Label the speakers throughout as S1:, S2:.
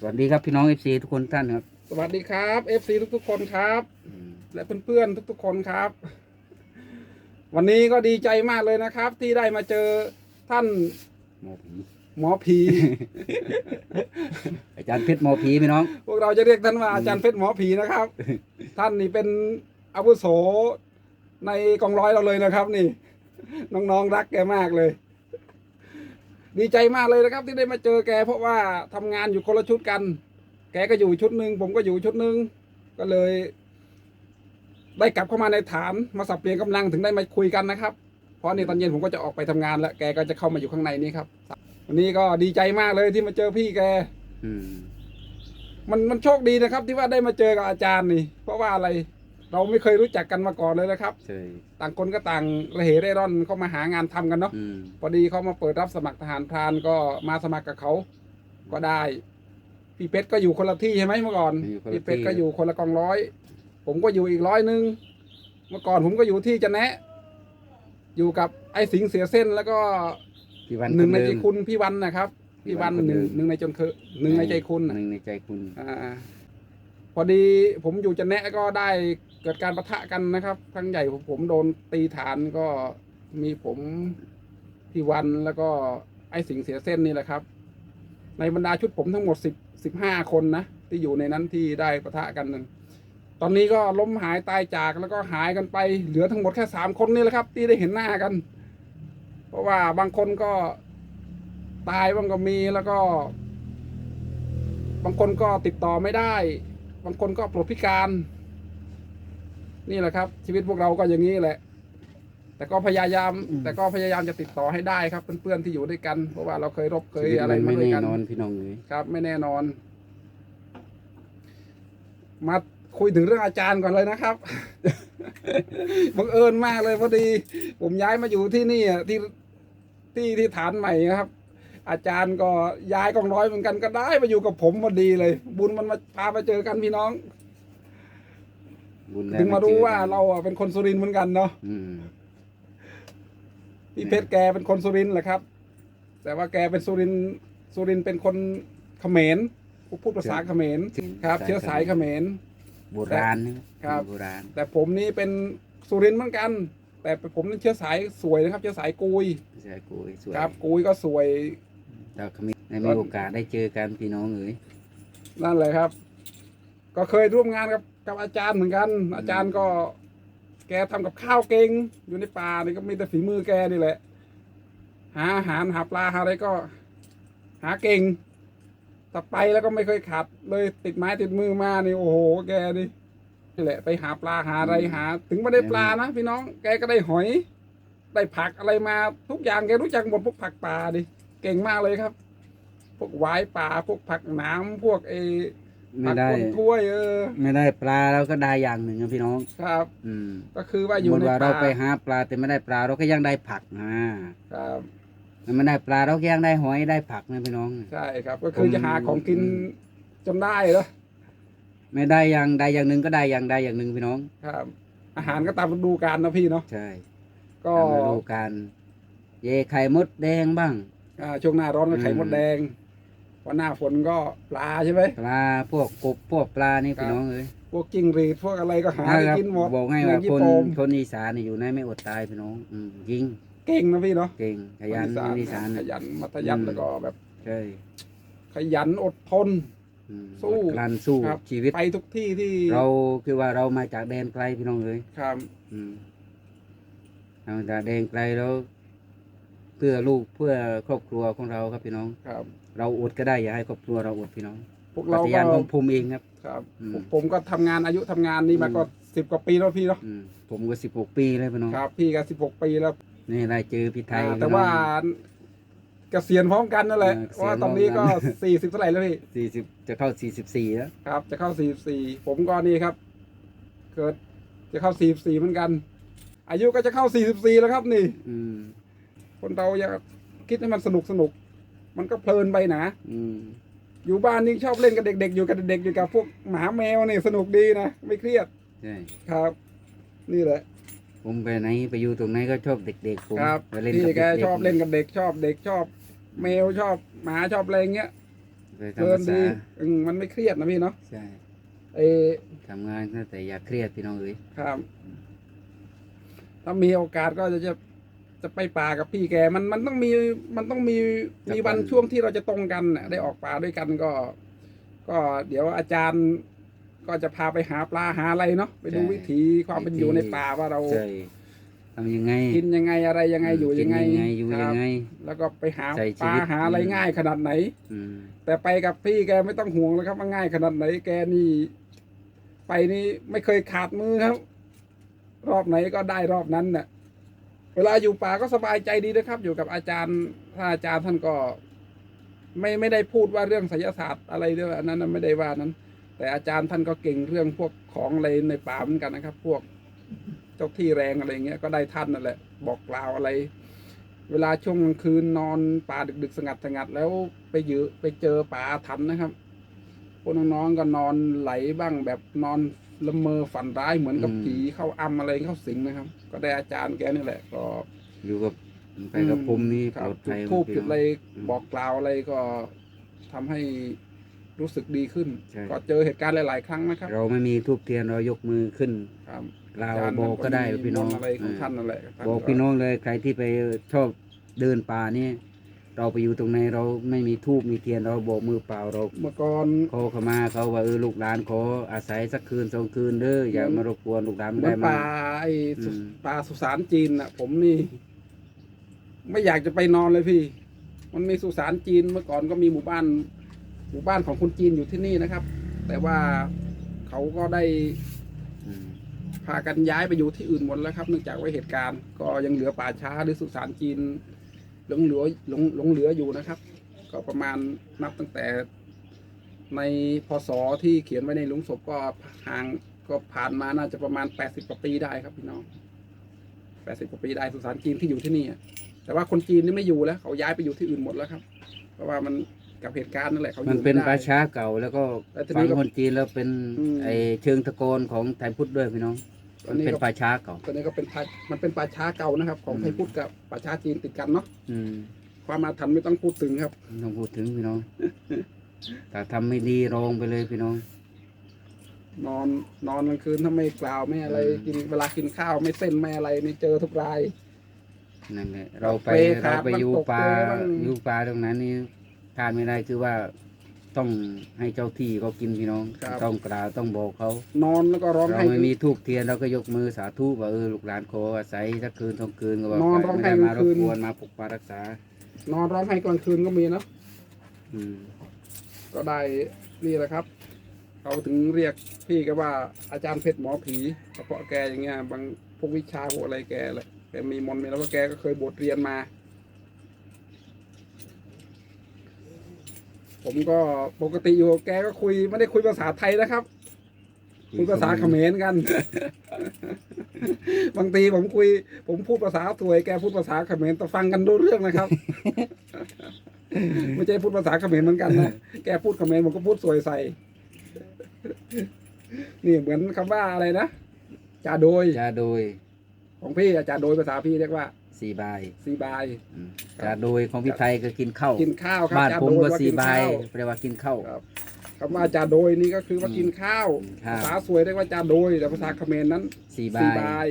S1: สวัสดีครับพี่น้องเอฟซีทุกคนท่านครับ
S2: สวัสดีครับ FC ทุกๆคนครับ และเพื่อนๆทุกๆคนครับ วันนี้ก็ดีใจมากเลยนะครับ ที่ได้มาเจอท่าน
S1: หมอผี
S2: หมอผี
S1: อาจารย์เพชรหมอผีพี่น้อง
S2: พวกเราจะเรียกท่านว่าอาจารย์เพชรหมอผีนะครับ ท่านนี่เป็นอาวุโสในกองร้อยเราเลยนะครับ นี่ น้องๆรักแกมากเลย ดีใจมากเลยนะครับที่ได้มาเจอแก เพราะว่าทำงานอยู่คนละชุดกัน แกก็อยู่ชุดหนึ่งผมก็อยู่ชุดหนึ่งก็เลย ได้กลับเข้ามาในฐานมาสับเปลี่ยนกำลังถึงได้มาคุยกันนะครับ เพราะนี่ตอนเย็นผมก็จะออกไปทำงานแล้วแกก็จะเข้ามาอยู่ข้างในนี้ครับ วันนี้ก็ดีใจมากเลยที่มาเจอพี่แก
S1: อืม
S2: มันมันโชคดีนะครับ ที่ว่าได้มาเจอกับอาจารย์นี่ เพราะว่าอะไร เราไม่เคยรู้จักกันมาก่อนเลยนะครับ
S1: ใช่
S2: ต่างคนก็ต่างระเหเร่ร่อนเข้ามาหางานทำกันเนาะ
S1: อืม
S2: พอดีเขามาเปิดรับสมัครทหารพรานก็มาสมัครกับเขาก็ได้พี่เป็ดก็อยู่คนละที่ใช่ไหมเมื่อก่อน
S1: อยู่คนละ
S2: พี่เป็ด
S1: ที่
S2: ก็อยู่คนละกองร้อย ผมก็อยู่อีกร้อยหนึ่งเมื่อก่อนผมก็อยู่ที่จะแนะ อยู่กับไอ้สิงห์เสียเส้นแล้วก็
S1: พี่วัน
S2: หนึ่งใน
S1: ค
S2: ใจ
S1: เดิม
S2: คุณพี่วันนะครับ พี่วัน
S1: พี่วันคน
S2: หนึ่ง
S1: เดิม
S2: หนึ่งในจนเคหนึ่งในใจคุณน่ะ
S1: หนึ่งในใจคุณ
S2: อ่าพอดีผมอยู่จะแนะก็ได้ เกิดการประทะกันนะครับครั้งใหญ่ผมผมโดนตีฐานก็มีผมพี่วันแล้วก็ไอ้สิงเสียเส้นนี่แหละครับ ในบรรดาชุดผมทั้งหมดสิบสิบห้าคนนะที่อยู่ในนั้นที่ได้ประทะกันนั้นตอนนี้ก็ล้มหายตายจากแล้วก็หายกันไปเหลือทั้งหมดแค่สามคนนี่แหละครับ ที่ได้เห็นหน้ากัน เพราะว่าบางคนก็ตายบางก็มีแล้วก็ บางคนก็ติดต่อไม่ได้ บางคนก็ปลดพิการ นี่แหละครับ ชีวิตพวกเราก็อย่างนี้แหละ แต่ก็พยายาม
S1: อืม
S2: แต่ก็พยายามจะติดต่อให้ได้ครับเพื่อนๆที่อยู่ด้วยกัน เพราะว่าเราเคยรบเค
S1: ชี
S2: ย
S1: วิต
S2: อะไร
S1: มัน
S2: มา
S1: ไม่
S2: ด้วย
S1: แน่
S2: กัน
S1: นอนพี่น้องเลย
S2: ครับ ไม่แน่นอน มาคุยถึงเรื่องอาจารย์ก่อนเลยนะครับ บังเอิญมากเลยพอดี ผมย้ายมาอยู่ที่นี่อะที่ที่ที่ฐานใหม่นะครับ อาจารย์ก็ย้ายกองร้อยเหมือนกันก็ได้มาอยู่กับผมพอดีเลย บุญมันมาพามาเจอกันพี่น้อง
S1: บุญได้
S2: ถึงมารู้
S1: เจอ
S2: ว่าเราอะเป็นคนสุรินทร์เหมือนกันเนาะ
S1: อืม
S2: พี่เพชรแกเป็นคนสุรินทร์แหละครับ แต่ว่าแกเป็นสุรินทร์สุรินทร์เป็นคนเขมรพูดภาษาเขมรครับ เชื้อสายเขมร
S1: โบราณนะครับโบราณ
S2: แต่ผมนี่เป็นสุรินทร์เหมือนกัน แต่ผมนี่เชื้อสายสวยนะครับ เชื้อสายกุย
S1: ใช่กุยสวย
S2: ครับกุยก็สวย
S1: เราขมิได้มีโอกาสได้เจอกันพี่น้องเอ๋ย
S2: นั่นแหละครับ ก็เคยร่วมงานกับ กับอาจารย์เหมือนกัน อาจารย์ก็ แกทำกับข้าวเก่งอยู่ในป่านี่ก็มีแต่ฝีมือแกนี่แหละ หาอาหารหาปลาหาอะไรก็ หาเก่งแต่ไปแล้วก็ไม่เคยขาดเลยติดไม้ติดมือมานี่โอ้โห แกนี่นี่แหละ ไปหาปลาหาอะไรหา ถึงไม่ได้ปลานะพี่น้องแกก็ได้หอย ได้ผักอะไรมาทุกอย่างแกรู้จักหมดพวกผักป่าดิเก่งมากเลยครับ พวกหวายป่าพวกผักหน้ำพวกเอ
S1: ไม่
S2: ผัก
S1: ได้
S2: ก้นถ้วยเออ
S1: ไม่ได้ปลาเราก็ได้อย่างหนึ่งนะพี่น้อง
S2: ครับ
S1: อืม
S2: ก็คือว่า
S1: ส
S2: อ
S1: ม
S2: ยู่
S1: มติ
S2: ใน
S1: ว่าเรา
S2: ป่า
S1: ไปหาปลาแต่ไม่ได้ปลาเราก็ยังได้ผักอ่า
S2: ครับ
S1: ถ้าไม่ได้ปลาเราก็ยังได้หอยได้ผักนะพี่น้อง
S2: ใช่ครับ ก็คือ
S1: ผม
S2: จะหาของกิน
S1: อืม
S2: จนได้เหรอ
S1: ไม่ได้อย่างใดอย่างหนึ่งก็ได้อย่างใดอย่างหนึ่งพี่น้อง
S2: ครับ อาหารก็ตามฤดูกาลนะพี่เนาะ
S1: ใช่
S2: ก็
S1: ตามฤดูกาลเยไข่มดแดงบ้าง
S2: อ่า ช่วงหน้าร้อนก็ไข่
S1: อืม
S2: มดแดงพ อหน้าฝนก็ปลาใช่ไหม
S1: ปลาพวกกบพวกปลานี่
S2: ครับ
S1: พี่น้องเอ้ย
S2: พวกจิ้งหรีดพวกอะไรก็หาได้
S1: นะครับ
S2: กินหมด
S1: บอกให้
S2: แม
S1: ว่าง
S2: ยี่
S1: คน
S2: โปม
S1: คนอีสานนี่อยู่ในไม่อดตายพี่น้องอืมยิง
S2: เก่งนะพี่เนาะ
S1: เก่งขยัน
S2: ค
S1: คน
S2: อี
S1: อีสาน
S2: ข
S1: น่ะ
S2: ยันมัธยัน
S1: อืม
S2: แล้วก็แบบ
S1: ใช่
S2: ขยันอดทน
S1: อืม
S2: สู้
S1: อดกลันสู้
S2: ครับ
S1: ชีวิต
S2: ไปทุกที่ที่
S1: เราคือว่าเรามาจากแดนไกลพี่น้องเอ้ย
S2: ครับ
S1: อืมเราจากแดนไกลแล้ว เพื่อลูกเพื่อครอบครัวของเราครับพี่น้อง
S2: ครับ
S1: เราอดก็ได้อย่าให้ครอบครัวเราอดพี่น้อง
S2: พวก
S1: ป
S2: เรา
S1: ฏิ
S2: ก็
S1: ญาณของผมเองครับ
S2: ครับ
S1: อืม
S2: ผมผมก็ทำงานอายุทำงานนี่มา
S1: อืม
S2: ก็สิบกว่าปีแล้วพี่เนาะ
S1: อืมผมก็สิบหกปีแล้วพี่น้อง
S2: ครับ พี่ก็สิบหกปีแล้ว
S1: นี่ได้เจอพี่ไทย
S2: อ่า
S1: พี่น้อง
S2: แต่ว่าเกษียณพร้อมกันนั่นแหละ
S1: เออเกษียณ
S2: ว่าตอนนี้ก็
S1: พร้อมกัน
S2: สี่สิบเท่าไหร่แล้วพี่
S1: สี่สิบจะเข้าสี่สิบสี่แล้ว
S2: ครับจะเข้าสี่สี่ผมก็นี่ครับ เกิดจะเข้าสี่สี่เหมือนกัน อายุก็จะเข้าสี่สิบสี่แล้วครับนี่
S1: อืม
S2: คนเราอยากคิดให้มันสนุกสนุก มันก็เพลินไปนะ
S1: อืม
S2: อยู่บ้านนี่ชอบเล่นกับเด็ก ๆ อยู่กับเด็กๆอยู่กับพวกหมาแมวนี่สนุกดีนะไม่เครียด
S1: ใช่
S2: ครับ นี่แหละ
S1: ผมไปไหนไปอยู่ตรงไหนก็ชอบเด็กๆผม
S2: ครับ
S1: ไปเล่น
S2: พี่
S1: กับ
S2: แก
S1: เด็กๆ
S2: ชอบเล่นกับเด็กชอบเด็กชอบ แมวชอบหมาชอบอะไรเงี้ย
S1: ไป
S2: เพ
S1: ตาม
S2: ลิน
S1: ภา
S2: ดี
S1: ษา
S2: อืมมันไม่เครียดนะพี่เนาะ
S1: ใช่
S2: เออ
S1: ทำงานก็แต่อย่าเครียดพี่น้องเอ้ย
S2: ครับ ถ้ามีโอกาสก็จะจะ จะไปป่ากับพี่แกมันมันต้องมีมันต้องมีมีวันช่วงที่เราจะตรงกันน่ะได้ออกป่าด้วยกันก็ ก็เดี๋ยวอาจารย์ก็จะพาไปหาปลาหาอะไรเนาะไปดูวิถีความเป็นอยู่ในป่าว่าเรา
S1: ใช่ทำยังไง
S2: กินยังไงอะไรยังไงอยู่ยังไง
S1: กินยังไงอยู่
S2: ค
S1: ยั
S2: รับ
S1: งไง
S2: แล้วก็ไปหา
S1: ใส่
S2: ป
S1: ชี
S2: ลา
S1: วิต
S2: หาอะไร
S1: อืม
S2: ง่ายขนาดไหน
S1: อืม
S2: แต่ไปกับพี่แกไม่ต้องห่วงเลยครับว่าง่ายขนาดไหนแกนี่ ไปนี่ไม่เคยขาดมือครับ รอบไหนก็ได้รอบนั้นน่ะ เวลาอยู่ป่าก็สบายใจดีนะครับ อยู่กับอาจารย์ท่าอาจารย์ท่านก็ ไม่ไม่ได้พูดว่าเรื่องไสยศาสตร์อะไรเรื่องอันนั้นไม่ได้ว่านั้น แต่อาจารย์ท่านก็เก่งเรื่องพวกของอะไรในป่าเหมือนกันนะครับ พวกเจ้าที่แรงอะไรเงี้ยก็ได้ท่านนั่นแหละ บอกกล่าวอะไร เวลาช่วงกลางคืนนอนป่าดึกๆสงัดสงัดแล้วไปเยอไปเจอป่าอาถรรพ์นะครับพวกน้องๆก็นอนไหลบ้างแบบนอน ละเมอฝันร้ายเหมือนกับ
S1: อืม
S2: ผีเข้าอำอะไรเข้าสิงนะครับ ก็ได้อาจารย์แกนี่แหละก็
S1: อยู่กับไปกับผมนี่
S2: ค
S1: ป
S2: รั
S1: ล
S2: บ
S1: อดภัย
S2: จุดทูบ
S1: พี่
S2: จุด
S1: น้
S2: อะไร
S1: อืม
S2: บอกกล่าวอะไรก็ทำให้รู้สึกดีขึ้น
S1: ใช่
S2: ก็เจอเหตุการณ์หลาย ๆ ครั้งนะครับ
S1: เราไม่มีทูบเทียนเรายกมือขึ้น
S2: ครับ
S1: เรา
S2: จรย์
S1: บอกก็ได้
S2: ท่า
S1: พี่น้อง
S2: มีมต์อะไรของ
S1: เออ
S2: ท่านนั่นแหละท่า
S1: บอกพี่น้องเลยใครที่ไปชอบเดินป่านี่ เราไปอยู่ตรงไหนเราไม่มีทูบมีเทียนเราโบกมือเปล่าเรา
S2: เมื่อก่อน
S1: ขอเขามาเขาว่าเออลูกหลานขออาศัยสักคืนสองคืนเด้ออย่า
S2: เหมือน
S1: มารบกวนลูกหลาน
S2: เห
S1: ไม่
S2: มือ
S1: ได้
S2: น
S1: มา
S2: ป่าไอ้สุ
S1: อืม
S2: ป่าสุสานจีนน่ะ ผมนี่ ไม่อยากจะไปนอนเลยพี่ มันมีสุสานจีนเมื่อก่อนก็มีหมู่บ้าน หมู่บ้านของคนจีนอยู่ที่นี่นะครับ แต่ว่าเขาก็ได้
S1: อืม
S2: พากันย้ายไปอยู่ที่อื่นหมดแล้วครับเนื่องจากว่าเหตุการณ์ ก็ยังเหลือป่าช้าหรือสุสานจีน หลงเหลือหลงหลงเหลืออยู่นะครับ ก็ประมาณนับตั้งแต่ในพศที่เขียนไว้ในหลุมศพก็ห่างก็ผ่านมาน่าจะประมาณแปดสิบกว่าปีได้ครับพี่น้องแปดสิบกว่าปีได้สุสานจีนที่อยู่ที่นี่อะแต่ว่าคนจีนนี่ไม่อยู่แล้ว เขาย้ายไปอยู่ที่อื่นหมดแล้วครับ เพราะว่ามันกับเหตุการณ์นั่นแหละเขาอ
S1: มัน
S2: ยู่
S1: เป็น
S2: ไม่ได้
S1: ป่าช้าเก่าแล้วก็
S2: แต่ทีนี้
S1: ฝัง
S2: ก็
S1: คนจีนแล้วเป็น
S2: อืม
S1: ไอเชิงตะโกนของไทยพุทธด้วยพี่น้อง
S2: ตอ
S1: มันน
S2: นี้
S1: เป็น
S2: ก็
S1: ป่าช้าเก่า
S2: ตอนนี้ก็เป็นป่ามันเป็นป่าช้าเก่านะครับ ของ
S1: อืม
S2: ไทยพุทธกับป่าช้าจีนติดกันเนาะ
S1: อืม
S2: ความอาถรรพ์ไม่ต้องพูดถึงครับ
S1: ไม่ต้องพูดถึงพี่น้องแต่ทำไม่ดีรองไปเลยพี่น้อง
S2: นอนนอนกลางคืนถ้าไม่กล่าวไม่อะไร
S1: อืม
S2: กินเวลากินข้าวไม่เส้นไม่อะไรนี่เจอทุกราย
S1: นั่นแหละเราไป
S2: เปรย์ขา
S1: เรา
S2: ด
S1: ไป
S2: มัน
S1: อยู่
S2: ตก
S1: ป่า
S2: เปรย์บ้าง
S1: อยู่ป่าตรงนั้นนี่ทานไม่ได้คือว่า ต้องให้เจ้าที่เขากินพี่น้องต้องกล่าวต้องบอกเขา
S2: นอนแล้วก็ร้อง
S1: เรา
S2: ไห้
S1: ไม่มีทูบเทียนเราก็ยกมือสาธุว่าเออลูกหลานขออาศัยสักคืนสองคืนก็บอก
S2: นอน
S1: ไป
S2: ร้อง
S1: ไม่
S2: ไห้
S1: ได้มาก
S2: ลาง
S1: ร
S2: คื
S1: บ
S2: น
S1: กวนมาปกปักรักษาน
S2: อนร้องไห้กลางคืนก็มีเนาะ
S1: อืม
S2: ก็ได้นี่แหละครับเขาถึงเรียกพี่ก็ว่าอาจารย์เพชรหมอผีเพราะแกอย่างเงี้ยบางพวกวิชาพวกอะไรแกแหละแกมีมนต์มีแล้วก็แกก็เคยบทเรียนมา ผมก็ปกติอยู่กับแกก็คุยไม่ได้คุยภาษาไทยนะครับ คุยภาษาเขมรกัน บางทีผมคุย ผมพูดภาษาถวยแกพูดภาษาเขมรแต่ฟังกันรู้เรื่องนะครับ ไม่ใช่พูดภาษาเขมรเหมือนกันนะแกพูดเขมรผมก็พูดสวยใส่ นี่เหมือนคำว่าอะไรนะจ่าโดย
S1: จะโดย
S2: ของพี่อะจ่าโดยภาษาพี่เรียกว่า
S1: สี่บาย
S2: ซีบาย
S1: อืมจะโดยของพี่ไทยก็กินข้าว
S2: กินข้าวครับ
S1: บ้าน
S2: จ่า
S1: ผม
S2: โดย
S1: ก็
S2: ว่า
S1: สี่
S2: กิน
S1: บา
S2: ข้ายว
S1: แปลว่ากินข้าว
S2: ครับคำว่าจ่าโดยนี่ก็คือว่ากินข้าว
S1: กินข้าว
S2: ภาษาสวยเรียกว่าจ่าโดย แต่ภาษาเขมรนั้น
S1: สี่
S2: ซี
S1: บาย
S2: บาย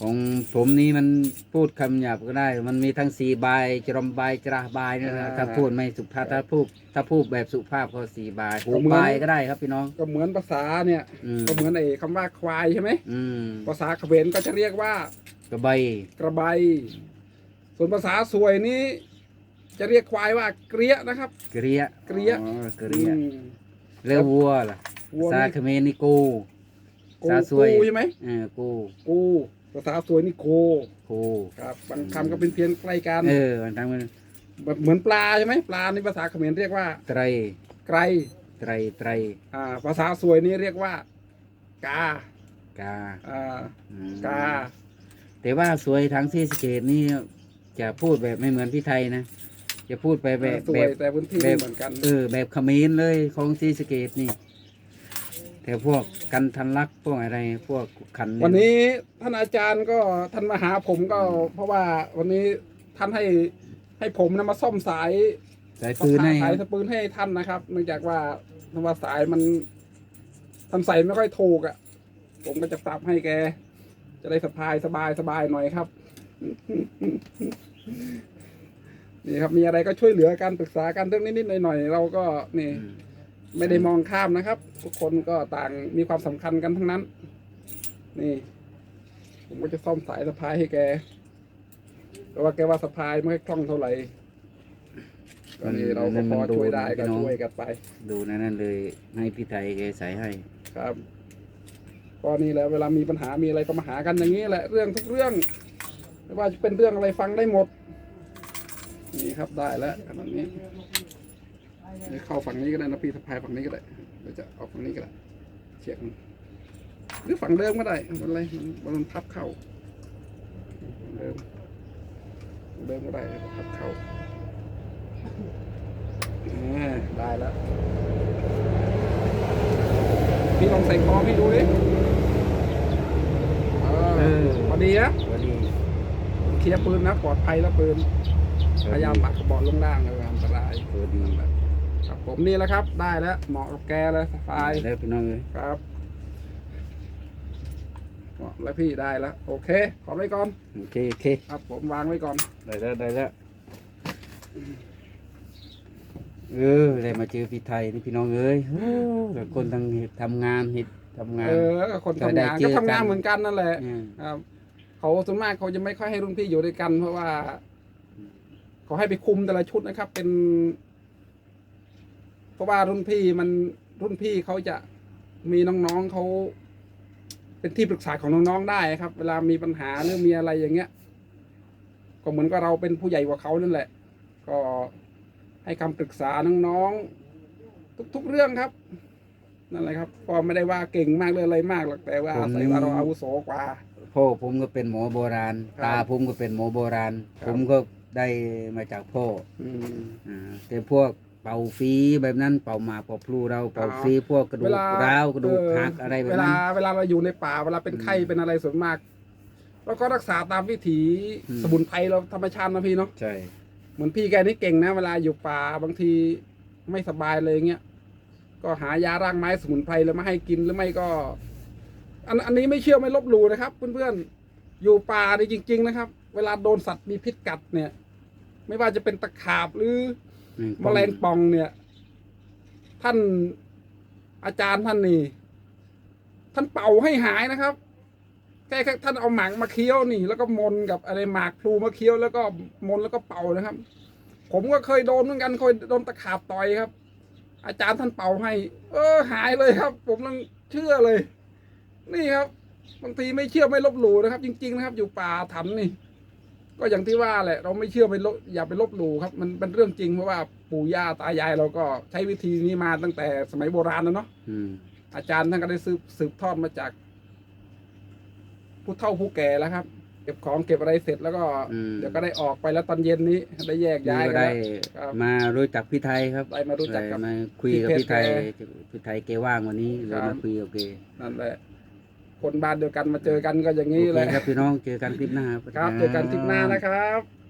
S1: ของผมนี่มันพูดคำหยาบก็ได้ มันมีทั้งสี่บายจรมบายจระบายนี่นะถ้าพูดไม่สุภาพถ้าพูดถ้าพูดแบบสุภาพก็สี่บายหกบายก็ได้ครับพี่น้อง
S2: ก็เหมือนภาษาเนี่ย
S1: อืม
S2: ก็เหมือนไอ้คำว่าควายใช่ไหม
S1: อืม
S2: ภาษาเขมรก็จะเรียกว่า
S1: กระใบ
S2: กระบายส่วนภาษาสวยนี้ จะเรียกควายว่าเกรี้ยนะครับ
S1: เกรีย
S2: เกรี้ย
S1: อ๋อเกรีย
S2: อืม
S1: แล้ววัวล่ะ
S2: วัว
S1: ภาษา
S2: นี่
S1: เขมรนี่กู
S2: กู
S1: ภาษาสวย
S2: กูใช่ไหม
S1: เออกู
S2: กูภาษาสวยนี่โค
S1: กู
S2: ครับบางคำก็เป็นเพี้ยนใกล้กัน
S1: เออมันทั้งมัน
S2: แบบเหมือนปลาใช่ไหมปลาในภาษาเขมรเรียกว่า
S1: ไตร
S2: ไกร
S1: ไตรไตร
S2: อ่าภาษาสวยนี่เรียกว่า กา
S1: กา
S2: อ่า
S1: อืม
S2: กา
S1: แต่ว่าสวยทางซีสะเกตนี่จะพูดแบบไม่เหมือนพี่ไทยนะ จะพูดไปแบบ
S2: สว
S1: แบ
S2: ย
S1: บ
S2: แต่พื้นที่
S1: แบ
S2: ไม่
S1: บ
S2: เหมือนกัน
S1: เออแบบเขมรเลยของซีสะเกตนี่ แต่พวกกันทันลักษณ์พวกอะไร พวกขันเย
S2: วันนี้ท่านอาจารย์ก็ท่านมาหาผมก็ เพราะว่าวันนี้ท่านให้ให้ผมนะมาซ่อมสาย
S1: สาย
S2: ต้อง
S1: ฟืน
S2: หา
S1: ให้
S2: สายสปืนให้ท่านนะครับ เนื่องจากว่าเพราะว่าสายมันทำใส่ไม่ค่อยถูกอะ่ะ ผมก็จะปรับให้แก จะได้สบายสบายสบายหน่อยครับ นี่ครับมีอะไรก็ช่วยเหลือกันปรึกษากันเรื่องนิดๆหน่อยๆเราก็นี่
S1: อืม
S2: ไม่ได้มองข้ามนะครับ ทุกคนก็ต่างมีความสำคัญกันทั้งนั้น นี่ ผมก็จะซ่อมสายสะพายให้แกแต่ว่าแกว่าสะพายไม่ค่อยคล่องเท่าไหร่ก็นี่เราก็พอช่วยได้ก็ช่วยกันไป
S1: ดูในนั้นเลยให้พี่ไทยแกใส่ให้
S2: ครับ ก็นี่แหละเวลามีปัญหามีอะไรก็มาหากันอย่างนี้แหละเรื่องทุกเรื่อง ไม่ว่าจะเป็นเรื่องอะไรฟังได้หมด นี่ครับได้แล้วขนาดนี้เดี๋ยวเข้าฝั่งนี้ก็ได้นะพี่สะพายฝั่งนี้ก็ได้เดี๋ยวจะเอาฝั่งนี้ก็ได้เฉียงมันหรือฝั่งเดิมก็ได้ม่เป็นไรมันมันพับเข้าเดิมเดิมก็ได้พับเข่าได้แล้วพี่ลองใส่คอพี่ดูดิ เออ
S1: เออ
S2: พอดีนะ
S1: ก็ดี
S2: เคลียร์ปืนนะปลอดภัยแล้วปืนพยายามปักกระบอกลงล่างเลยอันตราย
S1: ก็ดี
S2: ครับผมนี่แหล้วครับได้แล้วเหมาะกับแกเลยสบาย
S1: แล้วพี่น้องเลย
S2: ครับเหมาะแล้วพี่ได้แล้วโอเค ขอไว้ก่อน
S1: โอเคโอเค
S2: ครับผมวางไว้ก่อน
S1: ได้แล้วได้แล้วเออได้มาเจอพี่ไทยนี่พี่น้องเอ้ยโอ้แต่คนทั้งเฮ็ดทำงานเฮ็ด ทำงาน
S2: เออก็คนทำงาน
S1: ได้เจ
S2: ก็
S1: อกัน
S2: ทำงานเหมือนกันนั่นแหละ
S1: อืม
S2: ครับเขาส่วนมากเขาจะไม่ค่อยให้รุ่นพี่อยู่ด้วยกัน เพราะว่าเขาให้ไปคุมแต่ละชุดนะครับ เป็น เพราะว่ารุ่นพี่มันรุ่นพี่เขาจะมีน้องๆเขาเป็นที่ปรึกษาของน้องๆได้ครับ เวลามีปัญหาหรือมีอะไรอย่างเงี้ย ก็เหมือนกับเราเป็นผู้ใหญ่กว่าเขานั่นแหละ ก็ให้คำปรึกษาน้องๆทุก ๆ เรื่องครับ นั่นแหละครับ ก็ไม่ได้ว่าเก่งมากเลยอะไรมากหรอกแต่ว่าอาศัยว่าเราอาวุโสกว่า
S1: พ่อผมก็เป็นหมอโบราณ
S2: ครับ
S1: ตาผมก็เป็นหมอโบราณ
S2: ครับ
S1: ผมก็ได้มาจากพ่อ
S2: อืม
S1: อ่าแต่พวกเป่าฟรีแบบนั้นเป่าหมากเป่าพลูเราเป่า
S2: อ๋อ
S1: ฟรีพวกกระดู
S2: เว
S1: ก
S2: ลา
S1: ร้าวกระดูก
S2: เออ
S1: หักอะไรแบบ
S2: เว
S1: นั้
S2: ลานเวลาเราอยู่ในป่าเวลาเป็นไข้
S1: อืม
S2: เป็นอะไรส่วนมากเราก็รักษาตามวิถี
S1: อืม
S2: สมุนไพรเราธรรมชาตินะพี่เนาะ
S1: ใช่
S2: เหมือนพี่แกนี่เก่งนะ เวลาอยู่ป่าบางทีไม่สบายเลยเงี้ย ก็หายาร่างไม้สมุนไพรแล้วมาให้กินหรือไม่ก็ อันอันนี้ไม่เชื่อไม่ลบหลู่นะครับ เพื่อนๆอยู่ป่านี่จริง ๆ นะครับ เวลาโดนสัตว์มีพิษกัดเนี่ย ไม่ว่าจะเป็นตะขาบหรือแมลงป่องเนี่ย ท่านอาจารย์ท่านนี่ ท่านเป่าให้หายนะครับแค่แค่ท่านเอาหมากมาเคี้ยวนี่ แล้วก็มนกับอะไรหมากพลูมาเคี้ยวแล้วก็มนแล้วก็เป่านะครับ ผมก็เคยโดนเหมือนกันเคยโดนตะขาบต่อยครับ อาจารย์ท่านเป่าให้ เออ หายเลยครับ ผมต้องเชื่อเลย นี่ครับบางทีไม่เชื่อไม่ลบหลู่นะครับ จริง ๆ นะครับ อยู่ป่าถันนี่ ก็อย่างที่ว่าแหละ เราไม่เชื่อไปลบอย่าไปลบหลู่ครับ มันเป็นเรื่องจริงเพราะว่าปู่ย่าตายายเราก็ใช้วิธีนี้มาตั้งแต่สมัยโบราณแล้วเนาะ
S1: อืม
S2: อาจารย์ท่านก็ได้สืบสืบทอดมาจากผู้เฒ่าผู้แก่แล้วครับ เก็บของเก็บอะไรเสร็จแล้วก็
S1: อืม
S2: เดี๋ยวก็ได้ออกไปแล้วตอนเย็นนี้ได้แยก
S1: นี่
S2: ย้าย
S1: ก็
S2: กัน
S1: ได้
S2: แล้ว ครับ
S1: มารู้จักพี่ไทยครับ
S2: ได้มารู้จักกับ
S1: ได้มาคุยกับ
S2: พี่
S1: พี่
S2: เพ
S1: ไท
S2: ช
S1: ย
S2: ร
S1: พี่ไทยแกว่างวันนี้เลย
S2: ครับ
S1: มาคุยโอเค
S2: นั่นแหละ คนบ้านเดียวกันมาเจอกันก็อย่าง
S1: โอ
S2: นี้
S1: เค
S2: แหละ
S1: ครับพี่น้องเจอกันคลิปหน้า
S2: ครับเจอกันทริปหน้านะครับ